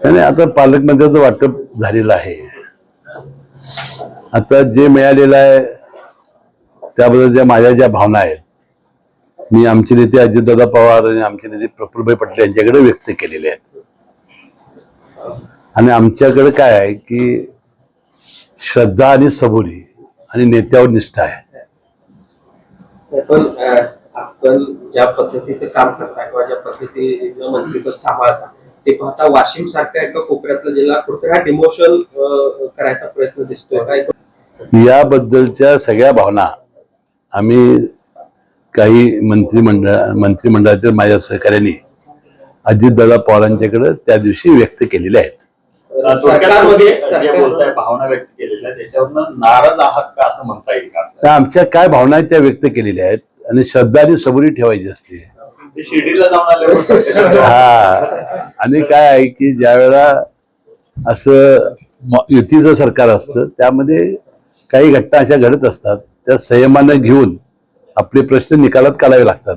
आणि आता पालकमंत्र्याचं वाटप झालेलं आहे आता जे मिळालेलं आहे त्याबद्दल ज्या माझ्या ज्या भावना आहेत मी आमचे नेते अजितदादा पवार आणि आमचे नेते प्रफुल्लभाई पटेल यांच्याकडे व्यक्त केलेले आहेत. आणि आमच्याकडे काय आहे की श्रद्धा आणि सबुरी आणि नेत्यावर निष्ठा आहे. पण आपण ज्या पद्धतीचं काम करता किंवा ज्या पद्धतीनं मंत्रीपद सांभाळता ते पाहता वाशिम सारख्या एका कोपऱ्यातला जिल्हा कुठेतरी हा डिमोशन करायचा प्रयत्न दिसतोय. काय याबद्दलच्या सगळ्या भावना आम्ही काही मंत्रिमंडळ मंत्रिमंडळातील माझ्या सहकार्यांनी अजितदादा पवारांच्याकडे त्या दिवशी व्यक्त केलेल्या आहेत. भावना व्यक्त केलेल्या त्याच्यावरनं नाराज आहात का असं म्हणता येईल का? तर आमच्या काय भावना आहेत त्या व्यक्त केलेल्या आहेत आणि श्रद्धा आणि सबुरी ठेवायची असते. हा. आणि काय आहे की ज्या वेळेला असं युतीचं सरकार असतं त्यामध्ये काही घटना अशा घडत असतात त्या संयमानं घेऊन आपले प्रश्न निकालात काढावे लागतात.